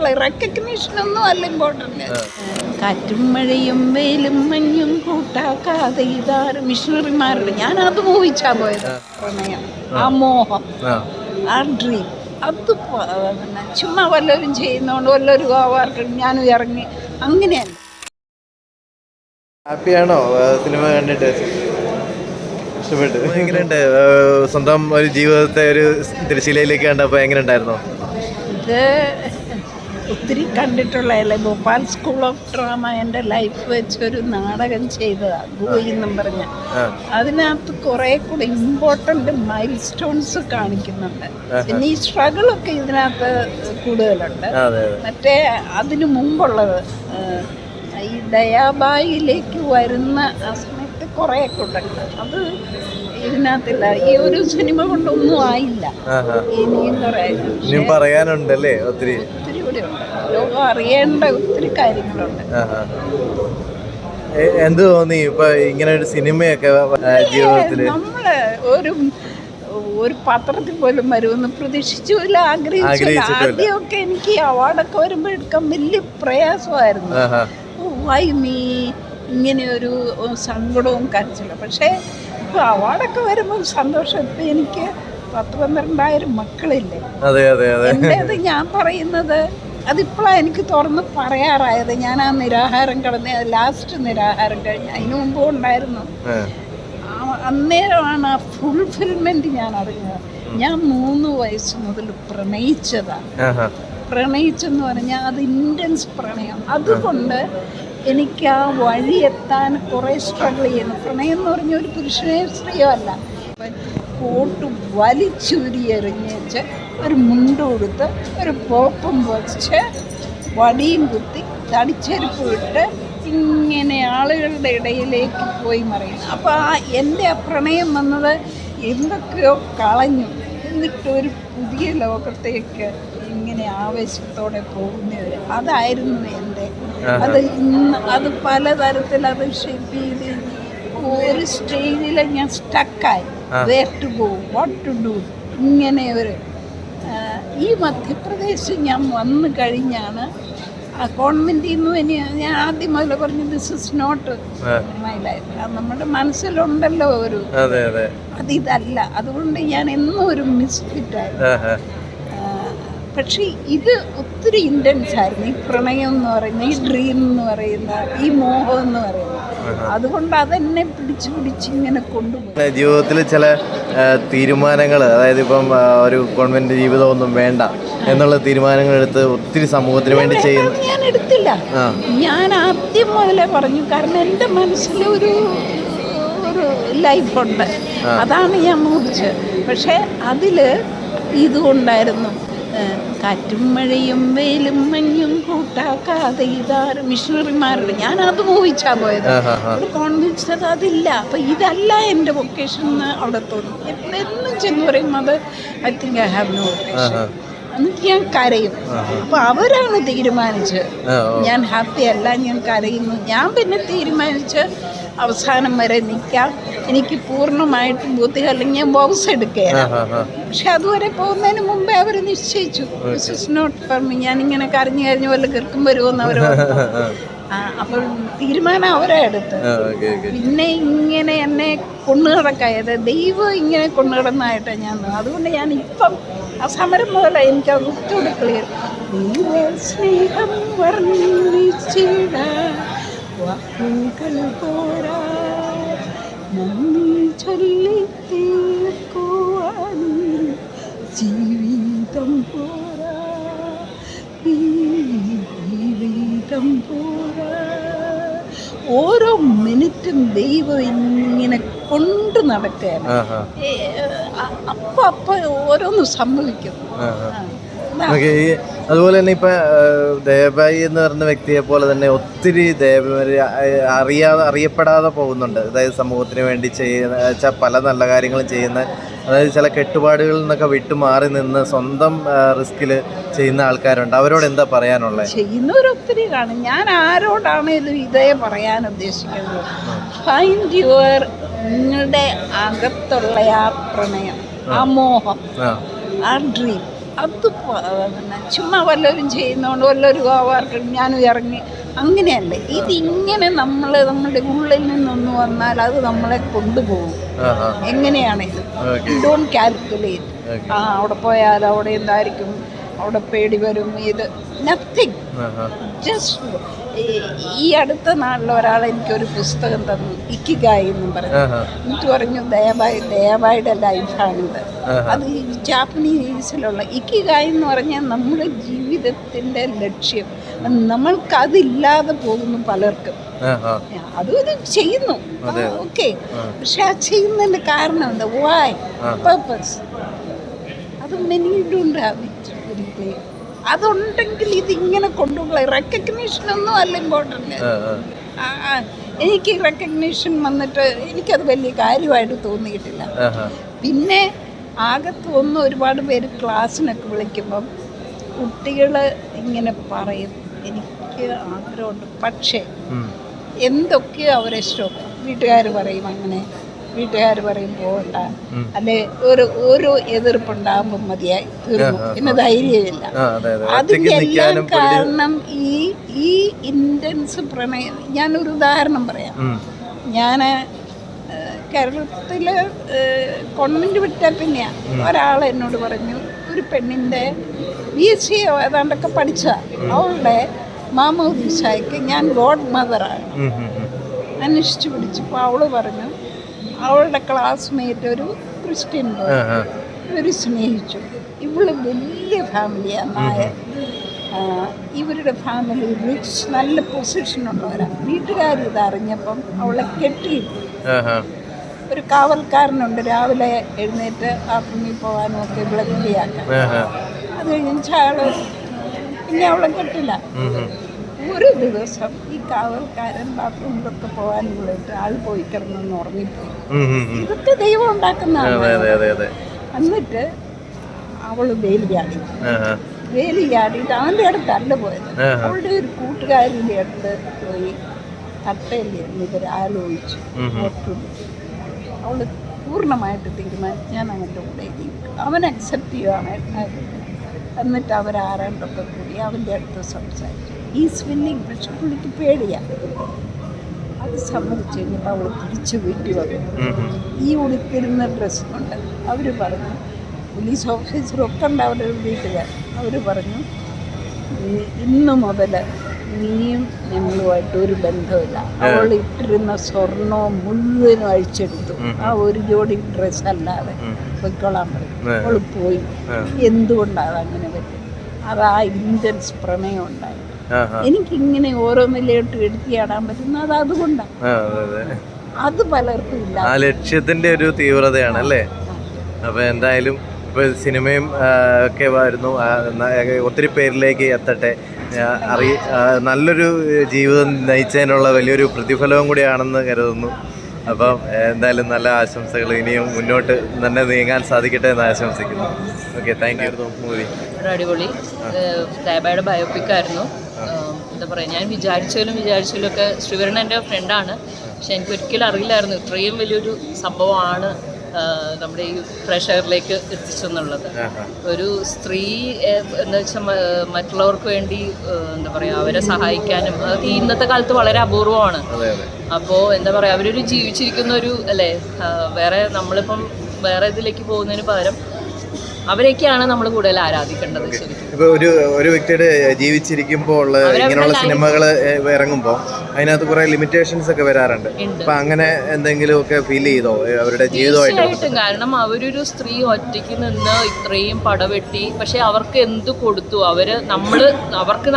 Important recognition ഒന്നും അല്ല important കാറ്റും മഴയും വെയിലും മഞ്ഞും കൂട്ടാക്കാതെ ഇതാറ് മിഷണറിമാരുടെ ഞാൻ അത് മോഹിച്ചാ പോയത്. പ്രണയം. ആ. മോഹം. ആ. ഡ്രീം അത് പിന്നെ ചുമ്മാ വല്ലവരും ചെയ്യുന്നതുകൊണ്ട് വല്ലവരും ആവാർക്കും ഞാനും ഇറങ്ങി. അങ്ങനെയല്ല ഹാപ്പിയാണോ? സിനിമ കണ്ടിട്ട്? ഇഷ്ടപ്പെട്ടു? എങ്ങനെയുണ്ട് സ്വന്തം ഒരു ജീവിതത്തെ ഒരു തിരശ്ശീലയിലേക്ക് കണ്ടപ്പോൾ എങ്ങനെ ഉണ്ടായിരുന്നു? ഇത് ഒത്തിരി കണ്ടിട്ടുള്ളതല്ലേ ഭോപ്പാൽ സ്കൂൾ ഓഫ് ഡ്രാമ എന്റെ ലൈഫ് വെച്ചൊരു നാടകം ചെയ്തതാണ് ഗോയി എന്നും പറഞ്ഞ. അതിനകത്ത് കുറെ കൂടെ ഇമ്പോർട്ടന്റ് മൈൽ സ്റ്റോൺസ് കാണിക്കുന്നുണ്ട് പിന്നെ ഈ സ്ട്രഗിളൊക്കെ ഇതിനകത്ത് കൂടുതലുണ്ട്. മറ്റേ അതിനു മുമ്പുള്ളത് ഈ ദയാബായിലേക്ക് വരുന്ന ആ സമയത്ത് കുറേ ഉണ്ട് അത് ഇതിനകത്തില്ല. ഈ ഒരു സിനിമ കൊണ്ടൊന്നും ആയില്ല. ഇനിയും പറയാനുണ്ടല്ലേ? ഒത്തിരി അറിയേണ്ട ഒത്തിരി കാര്യങ്ങളുണ്ട്. എന്ത് തോന്നി? ഇപ്പൊ ഇങ്ങനെ ഒരു സിനിമയൊക്കെ ജീവിതത്തിൽ നമ്മൾ ഒരു ഒരു പത്രത്തിൽ പോലും വരുമെന്ന് പ്രതീക്ഷിച്ചില്ല ആഗ്രഹിച്ചില്ല. ആദ്യമൊക്കെ എനിക്ക് അവാർഡൊക്കെ വരുമ്പോൾ എടുക്കാൻ വലിയ പ്രയാസമായിരുന്നു. വൈ മീ ഇങ്ങനെ ഒരു സങ്കടവും കരച്ചില്ല പക്ഷേ ഇപ്പൊ അവാർഡൊക്കെ വരുമ്പോൾ സന്തോഷം. ഇപ്പൊ എനിക്ക് പത്ത് പന്ത്രണ്ടായിരം മക്കളില്ലേ? അതെ അതെ അതെ. ഞാൻ പറയുന്നത് അതിപ്പോഴാണ് എനിക്ക് തുറന്ന് പറയാറായത്. ഞാൻ ആ നിരാഹാരം കടന്ന് ലാസ്റ്റ് നിരാഹാരം കഴിഞ്ഞ് അതിനു മുമ്പ് ഉണ്ടായിരുന്നു. അന്നേരമാണ് ആ ഫുൾഫിൽമെന്റ് ഞാൻ അറിഞ്ഞത്. ഞാൻ മൂന്ന് വയസ്സ് മുതൽ പ്രണയിച്ചതാണ്. പ്രണയിച്ചെന്ന് പറഞ്ഞാൽ അത് ഇന്റൻസ് പ്രണയം. അതുകൊണ്ട് എനിക്ക് ആ വഴി എത്താൻ കുറേ സ്ട്രഗിൾ ചെയ്യുന്നു. പ്രണയം എന്ന് പറഞ്ഞ ഒരു പുരുഷനെയോ സ്ത്രീയോ അല്ല. കോട്ട് വലിച്ചൂരി എറിഞ്ഞേച്ച് ഒരു മുണ്ട് കൊടുത്ത് ഒരു പോപ്പും വച്ച് വടിയും കുത്തി തടിച്ചെരുപ്പ് ഇട്ട് ഇങ്ങനെ ആളുകളുടെ ഇടയിലേക്ക് പോയി മറിയുന്നു. അപ്പോൾ ആ എന്റെ ആ പ്രണയം വന്നത് എന്തൊക്കെയോ കളഞ്ഞു. എന്നിട്ട് ഒരു പുതിയ ലോകത്തേക്ക് ഇങ്ങനെ ആവേശത്തോടെ പോകുന്നവർ അതായിരുന്നു എന്റെ. അത് ഇന്ന് അത് പലതരത്തിൽ അത് ഷേപ്പ് ചെയ്ത് ഒരു സ്റ്റേജിൽ ഞാൻ സ്റ്റക്കായി where to go what to do ഇങ്ങനെ ഒരു ഈ മധ്യപ്രദേശ് ഞാൻ വന്നു കഴിഞ്ഞാണ് ആ ഗവൺമെന്റിൽ നിന്ന് ഇനി ഞാൻ ആദ്യം മുതൽ പറഞ്ഞു this is not my life നമ്മുടെ മനസ്സിലുണ്ടല്ലോ ഒരു അതെ അതെ. അതിതല്ല. അതുകൊണ്ട് ഞാൻ എന്നും ഒരു മിസ്ഫിറ്റായി ആ ആ. പക്ഷേ ഇത് ഒത്തിരി ഇന്റൻസ് ആയിരുന്നു. ഈ പ്രണയം എന്ന് പറയുന്ന ഈ ഡ്രീം എന്ന് പറയുന്ന ഈ മോഹം എന്ന് പറയുന്നത് അതുകൊണ്ട് അതെന്നെ പിടിച്ചു പിടിച്ച് ഇങ്ങനെ കൊണ്ടുപോയി. ജീവിതത്തിൽ ചില തീരുമാനങ്ങൾ അതായത് ഇപ്പം ഒരു ഗവൺമെന്റ് ജീവിതമൊന്നും വേണ്ട എന്നുള്ള തീരുമാനങ്ങൾ എടുത്ത് ഒത്തിരി സമൂഹത്തിന് വേണ്ടി ചെയ്യുന്നു ഞാൻ എടുത്തില്ല. ഞാൻ ആദ്യം മുതലേ പറഞ്ഞു കാരണം എന്റെ മനസ്സിലൊരു ഒരു ഒരു ലൈഫുണ്ട്. അതാണ് ഞാൻ മോഹിച്ചത്. പക്ഷേ അതിൽ ഇതുകൊണ്ടായിരുന്നു ഏഹ്, കാറ്റും മഴയും വെയിലും മഞ്ഞും കൂട്ടാക്കാതെ ഇതാറ് മിഷണറിമാരുടെ ഞാൻ അത് മോഹിച്ചാ പോയത് കോൺവിൻസ്ഡ് അതില്ല. അപ്പം ഇതല്ല എന്റെ വൊക്കേഷൻ എന്ന് അവിടെ തോന്നി. എന്നും ചെന്ന് പറയുമ്പോൾ I think I have no vocation. എന്നിട്ട് ഞാൻ കരയും. അപ്പൊ അവരാണ് ഓ. ഞാൻ ഹാപ്പി അല്ല ഞാൻ കരയുന്നു. ഞാൻ പിന്നെ തീരുമാനിച്ച് അവസാനം വരെ നിൽക്കാം. എനിക്ക് പൂർണമായിട്ടും ബുദ്ധി ഞാൻ ബോക്സ് എടുക്കുകയാണ്. പക്ഷെ അതുവരെ പോകുന്നതിന് മുമ്പേ അവർ നിശ്ചയിച്ചു. This is not for me ഞാനിങ്ങനെ കരഞ്ഞു കരഞ്ഞു വല്ല കിർക്കും വരുമെന്ന് അവർ അപ്പോൾ തീരുമാനം അവരെ എടുത്ത്. പിന്നെ ഇങ്ങനെ എന്നെ കൊണ്ടുകിടക്കായത് ദൈവം ഇങ്ങനെ കൊണ്ടുകിടന്നായിട്ടാണ് ഞാൻ അതുകൊണ്ട് ഞാൻ ഇപ്പം ആ സമരം മുതൽ എനിക്ക് അത് ഒത്തുകൂടി ക്ലിയർ സ്നേഹം വർണിച്ചിട. വാക്കുകൾ പോരാ. നന്ദി ചൊല്ലി തീർക്കുവാൻ ജീവിതം പോരാ. ജീവിതം പോരാ. ഓരോ മിനിറ്റും ദൈവം ഇങ്ങനെ കൊണ്ട് നടക്കുകയാണ്. അപ്പ അപ്പൊ ഓരോന്ന് സംഭവിക്കും. ഓക്കെ ഈ അതുപോലെ തന്നെ ഇപ്പൊ ദേവായി എന്ന് പറയുന്ന വ്യക്തിയെ പോലെ തന്നെ ഒത്തിരി ദേവമാര് അറിയാതെ അറിയപ്പെടാതെ പോകുന്നുണ്ട്. അതായത് സമൂഹത്തിന് വേണ്ടി ചെയ്യുന്ന പല നല്ല കാര്യങ്ങളും ചെയ്യുന്ന അതായത് ചില കെട്ടുപാടുകളിൽ നിന്നൊക്കെ വിട്ടുമാറി നിന്ന് സ്വന്തം റിസ്കിൽ ചെയ്യുന്ന ആൾക്കാരുണ്ട്. അവരോട് എന്താ പറയാനുള്ളത് ചെയ്യുന്നവരൊത്തിരി കാണും. ഞാൻ ആരോടാണേലും ഇതേ പറയാൻ ഉദ്ദേശിക്കുന്നത്. ഫൈൻഡ് യുവർ നിങ്ങളുടെ അകത്തുള്ള ആ പ്രണയം ആ മോഹം ആ. ഡ്രീം അത് പിന്നെ ചുമ്മാ വല്ലവരും ചെയ്യുന്നതുകൊണ്ട് വല്ലൊരു ഗോവാർക്കും ഞാനും ഇറങ്ങി. അങ്ങനെയല്ല. ഇതിങ്ങനെ നമ്മൾ നമ്മുടെ ഉള്ളിൽ നിന്നൊന്ന് വന്നാൽ അത് നമ്മളെ കൊണ്ടുപോകും. എങ്ങനെയാണ് ഇത്? ഡോണ്ട് കാൽക്കുലേറ്റ് ആ അവിടെ പോയാൽ അവിടെ എന്തായിരിക്കും? അവിടെ പേടി വരും ഇത് നത്തിങ് ജസ്റ്റ് ഈ അടുത്ത നാളിൽ ഒരാൾ എനിക്കൊരു പുസ്തകം തന്നു ഇക്കിഗായി എന്നും പറഞ്ഞു. എന്നിട്ട് പറഞ്ഞു ദയവായി ദയവായുടെ ലൈഫാണിത്. അത് ഈ ജാപ്പനീസിലുള്ള ഇക്കിഗായി എന്ന് പറഞ്ഞാൽ നമ്മുടെ ജീവിതത്തിന്റെ ലക്ഷ്യം. നമ്മൾക്കതില്ലാതെ പോകുന്നു പലർക്കും. അതും ഇത് ചെയ്യുന്നു. ഓക്കെ. പക്ഷെ ആ ചെയ്യുന്നതിന്റെ കാരണം എന്താ? വായ് പേർപ്പസ് പർപ്പസ് അത് മെനി ഡോണ്ട് ഹാവ് ഒരിക്കലും അതുണ്ടെങ്കിൽ ഇതിങ്ങനെ കൊണ്ടുപോകുക റെക്കഗ്നീഷൻ ഒന്നും അല്ല ഇമ്പോർട്ടന്റ് എനിക്ക് റെക്കഗ്നീഷൻ വന്നിട്ട് എനിക്കത് വലിയ കാര്യമായിട്ട് തോന്നിയിട്ടില്ല. പിന്നെ ആകത്ത് ഒന്ന് ഒരുപാട് പേര് ക്ലാസ്സിനൊക്കെ വിളിക്കുമ്പം കുട്ടികൾ ഇങ്ങനെ പറയും. എനിക്ക് ആഗ്രഹമുണ്ട്. പക്ഷേ. എന്തൊക്കെയോ അവരെ സ്റ്റോപ്പ് വീട്ടുകാർ പറയും അങ്ങനെ. വീട്ടുകാർ പറയും പോകണ്ട. അല്ലെ ഒരു ഒരു എതിർപ്പുണ്ടാകുമ്പോൾ മതിയായി തീർന്നു. പിന്നെ ധൈര്യമില്ല. അതിന്റെ അതെ അതെ. എല്ലാം കാരണം ഈ ഈ ഇന്റൻസ് പ്രണയം ഞാനൊരു ഉദാഹരണം പറയാം. ഞാൻ കേരളത്തിൽ കോൺവെന്റ് വിട്ടാൽ പിന്നെയാ. ഒരാൾ എന്നോട് പറഞ്ഞു ഒരു പെണ്ണിന്റെ ബി എസ് സി ഏതാണ്ടൊക്കെ പഠിച്ച അവളുടെ മാമോദിസായ്ക്ക് ഞാൻ ഗോഡ് മദറാണ് അന്വേഷിച്ചു. പിടിച്ചപ്പോൾ അവൾ പറഞ്ഞു അവളുടെ ക്ലാസ്മേറ്റ് ഒരു ക്രിസ്ത്യൻ ഇവർ സ്നേഹിച്ചു. ഇവൾ വലിയ ഫാമിലിയാണ് നായ. ഇവരുടെ ഫാമിലി റിച്ച് നല്ല പൊസിഷനുള്ളവരാണ് വീട്ടുകാർ ഇത് അറിഞ്ഞപ്പം അവളെ കെട്ടിയിട്ടു. ഒരു കാവൽക്കാരനുണ്ട് രാവിലെ എഴുന്നേറ്റ് ബാത്റൂമിൽ പോകാനും ഒക്കെ ആ ആ. അത് കഴിഞ്ഞ് അയാൾ പിന്നെ അവളെ കെട്ടില്ല. ഒരു ദിവസം ഈ കാവൽക്കാരൻ ബാത്റൂമിലൊക്കെ പോകാൻ വിളിട്ട് ആൾ പോയി കിടന്നെന്ന് ഉറങ്ങിപ്പോയി. ഇതൊക്കെ ദൈവം ഉണ്ടാക്കുന്ന ഉണ്ടാക്കുന്നതാണ് എന്നിട്ട് അവൾ വേലി ചാടി. വേലി ചാടിയിട്ട് അവന്റെ അടുത്തല്ല പോയത്. അവളുടെ ഒരു കൂട്ടുകാരിന്റെ അടുത്ത് പോയി തട്ടയിലിരുന്ന് ഇവർ ആലോചിച്ചു. അവൾ പൂർണമായിട്ട് തീരുമാനിച്ചു ഞാൻ അവന്റെ കൂടെ അവൻ അക്സെപ്റ്റ് ചെയ്യുവാണ്. എന്നിട്ട് അവരാരാണ്ടൊക്കെ കൂടി അവന്റെ അടുത്ത് സംസാരിച്ചു. ഈ സ്വിമ്മിങ് പക്ഷെ പുള്ളിക്ക് പേടിയാണ് അത് സമ്മതിച്ചു കഴിഞ്ഞപ്പോൾ അവൾ തിരിച്ച് വീട്ടിൽ വന്നു. ഈ ഉടുത്തിരുന്ന ഡ്രസ്സ് കൊണ്ട് അവർ പറഞ്ഞു പോലീസ് ഓഫീസറൊക്കെ ഉണ്ട് അവരുടെ വീട്ടിൽ അവർ പറഞ്ഞു "നീ- ഇന്ന് മുതൽ നീയും ഞങ്ങളുമായിട്ട് ഒരു ബന്ധമില്ല അവൾ ഇട്ടിരുന്ന സ്വർണവും മുഴുവനും അഴിച്ചെടുത്തു. ആ ഒരു ജോഡി ഡ്രസ്സ് അല്ലാതെ. പൊയ്ക്കൊള്ളാൻ പറയും അവൾ പോയി. എന്തുകൊണ്ടാണ് അങ്ങനെ പറ്റും അത് ആ ഇന്റൻസ് പ്രമേയം ഉണ്ടായി ആ ആ എനിക്കിങ്ങനെ ഓരോന്നിലോട്ട് എടുത്തിയാടാൻ പറ്റുന്ന അത് അതുകൊണ്ടാണ്. അതെ അതെ. അത് പലർക്കും ഇല്ല. ആ ലക്ഷ്യത്തിന്റെ ഒരു തീവ്രതയാണ് അല്ലേ? അപ്പൊ എന്തായാലും ഇപ്പൊ സിനിമയും ഒക്കെ വരുന്നു ഒത്തിരി പേരിലേക്ക് എത്തട്ടെ. അറി നല്ലൊരു ജീവിതം നയിച്ചതിനുള്ള വലിയൊരു പ്രതിഫലവും കൂടിയാണെന്ന് കരുതുന്നു. അപ്പം എന്തായാലും നല്ല ആശംസകൾ. ഇനിയും മുന്നോട്ട് തന്നെ നീങ്ങാൻ സാധിക്കട്ടെ എന്ന് ആശംസിക്കുന്നു. ഓക്കെ താങ്ക് യു മൂവി ഒരു അടിപൊളി. ദയബായുടെ ബയോപിക് ആയിരുന്നു. എന്താ പറയുക ഞാൻ വിചാരിച്ചാലും വിചാരിച്ചാലും ഒക്കെ ശ്രീവരൻ എന്റെ ഫ്രണ്ടാണ് പക്ഷെ എനിക്ക് ഒരിക്കലും അറിയില്ലായിരുന്നു ഇത്രയും വലിയൊരു സംഭവമാണ് നമ്മുടെ ഈ പ്രഷറിലേക്ക് എത്തിച്ചെന്നുള്ളത്. ഒരു സ്ത്രീ എന്താ വെച്ചാൽ മറ്റുള്ളവർക്ക് വേണ്ടി എന്താ പറയുക അവരെ സഹായിക്കാനും അതൊക്കെ ഇന്നത്തെ കാലത്ത് വളരെ അപൂർവമാണ്. അപ്പോൾ എന്താ പറയുക അവരൊരു ജീവിച്ചിരിക്കുന്ന ഒരു അല്ലേ വേറെ നമ്മളിപ്പം വേറെ ഇതിലേക്ക് പോകുന്നതിന് പകരം അവരെയൊക്കെയാണ് നമ്മൾ കൂടുതൽ ആരാധിക്കേണ്ടത് ഇപ്പൊ ഒരു ഒരു വ്യക്തിയുടെ ജീവിച്ചിരിക്കുമ്പോൾ ഇങ്ങനെയുള്ള സിനിമകൾ ഇറങ്ങുമ്പോൾ അതിനകത്ത് കുറെ ലിമിറ്റേഷൻസ് ഒക്കെ വരാറുണ്ട്. അപ്പൊ അങ്ങനെ എന്തെങ്കിലും ഒക്കെ ഫീൽ ചെയ്തോ അവരുടെ ജീവിതമായിട്ട് കാരണം അവരൊരു സ്ത്രീ ഒറ്റയ്ക്ക് നിന്ന് ഇത്രയും പടവെട്ടി പക്ഷെ അവർക്ക് എന്ത് കൊടുത്തു? അവർ നമ്മൾ അവർക്ക്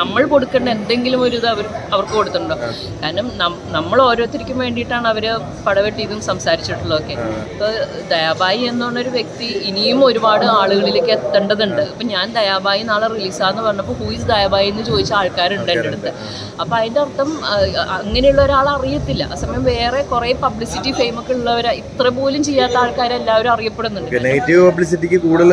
നമ്മൾ കൊടുക്കേണ്ട എന്തെങ്കിലും ഒരു ഇത് അവർ അവർക്ക് കൊടുത്തിട്ടുണ്ടോ? കാരണം നമ്മൾ ഓരോരുത്തർക്കും വേണ്ടിയിട്ടാണ് അവർ പടവെട്ടിയതും സംസാരിച്ചിട്ടുള്ളതൊക്കെ. ഇപ്പൊ ദയാബായി എന്നുള്ളൊരു വ്യക്തി ഇനിയും ഒരുപാട് ആളുകളിലേക്ക് എത്തേണ്ടതുണ്ട്. അപ്പൊ ഞാൻ ദയാബായി നാളെ റിലീസാന്ന് പറഞ്ഞപ്പോൾ ഹൂ ഇസ് ദയാബായി എന്ന് ചോദിച്ച ആൾക്കാരുണ്ട് എന്റെ അടുത്ത്. അപ്പൊ അതിന്റെ അർത്ഥം അങ്ങനെയുള്ള ഒരാൾ അറിയത്തില്ല. ആ സമയം വേറെ കുറെ പബ്ലിസിറ്റി ഫെയിം ഒക്കെ ഉള്ളവർ ഇത്ര പോലും ചെയ്യാത്ത ആൾക്കാരെല്ലാവരും അറിയപ്പെടുന്നുണ്ട്. നെഗറ്റീവ് പബ്ലിസിറ്റിക്ക് കൂടുതൽ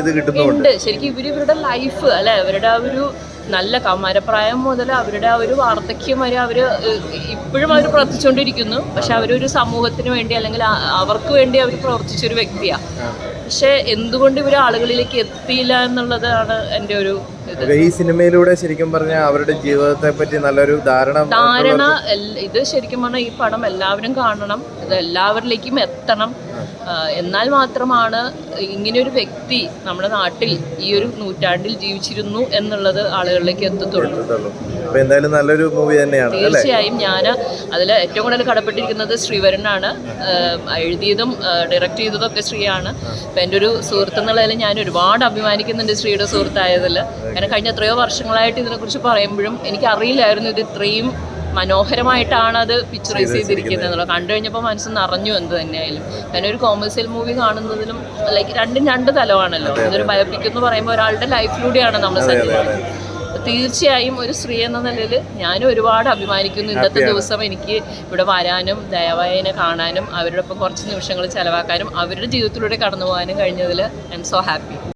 ഇത് കിട്ടുന്നുണ്ട് ശരിക്കും ഇവർ ഇവരുടെ ലൈഫ് അല്ലെ അവരുടെ ആ ഒരു നല്ല കൗമാരപ്രായം മുതൽ അവരുടെ ആ ഒരു വാർദ്ധക്യം വരെ അവർ ഇപ്പോഴും അവർ പ്രവർത്തിച്ചുകൊണ്ടിരിക്കുന്നു പക്ഷെ അവരൊരു സമൂഹത്തിന് വേണ്ടി അല്ലെങ്കിൽ അവർക്ക് വേണ്ടി അവർ പ്രവർത്തിച്ചൊരു വ്യക്തിയാണ് പക്ഷെ എന്തുകൊണ്ട് ഇവർ ആളുകളിലേക്ക് എത്തിയില്ല എന്നുള്ളതാണ് എന്റെ ഒരു ഈ സിനിമയിലൂടെ ശരിക്കും പറഞ്ഞാൽ അവരുടെ ജീവിതത്തെ പറ്റി നല്ലൊരു ധാരണ ധാരണ ഇത് ശരിക്കും പറഞ്ഞാൽ ഈ പടം എല്ലാവരും കാണണം ഇത് എല്ലാവരിലേക്കും എത്തണം. എന്നാൽ മാത്രമാണ് ഇങ്ങനെയൊരു വ്യക്തി നമ്മുടെ നാട്ടിൽ ഈ ഒരു നൂറ്റാണ്ടിൽ ജീവിച്ചിരുന്നു എന്നുള്ളത് ആളുകളിലേക്ക് എത്തത്തുള്ളൂ. എന്തായാലും നല്ലൊരു മൂവി തന്നെയാണ് തീർച്ചയായും ഞാൻ അതിൽ ഏറ്റവും കൂടുതൽ കടപ്പെട്ടിരിക്കുന്നത് ശ്രീവരനാണ്. എഴുതിയതും ഡയറക്റ്റ് ചെയ്തതും ഒക്കെ ശ്രീയാണ്. അപ്പം എന്റെ ഒരു സുഹൃത്ത് എന്നുള്ളതിൽ ഞാൻ ഒരുപാട് അഭിമാനിക്കുന്നുണ്ട് ശ്രീയുടെ സുഹൃത്തായതിൽ കാരണം കഴിഞ്ഞ എത്രയോ വർഷങ്ങളായിട്ട് ഇതിനെക്കുറിച്ച് പറയുമ്പോഴും എനിക്ക് അറിയില്ലായിരുന്നു ഇത് ഇത്രയും മനോഹരമായിട്ടാണ് അത് പിക്ചറൈസ് ചെയ്തിരിക്കുന്നത്. എന്നുള്ളത് കണ്ടു കഴിഞ്ഞപ്പോൾ മനസ്സ് നിറഞ്ഞു എന്ത് തന്നെയായാലും. കാരണം ഒരു കോമേഴ്സ്യൽ മൂവി കാണുന്നതിലും ലൈക്ക് രണ്ടും രണ്ട് തലമാണല്ലോ. ഇതൊരു ബയോപിക് എന്ന് പറയുമ്പോൾ ഒരാളുടെ ലൈഫിലൂടെയാണ് നമ്മൾ സഞ്ചരിക്കുന്നത്. തീർച്ചയായും ഒരു സ്ത്രീ എന്ന നിലയിൽ ഞാൻ ഒരുപാട് അഭിമാനിക്കുന്നു ഇന്നത്തെ ദിവസം എനിക്ക് ഇവിടെ വരാനും ദയവായനെ കാണാനും അവരോടൊപ്പം കുറച്ച് നിമിഷങ്ങൾ ചെലവാക്കാനും അവരുടെ ജീവിതത്തിലൂടെ കടന്നു പോകാനും കഴിഞ്ഞതിൽ ഐ എം സോ ഹാപ്പി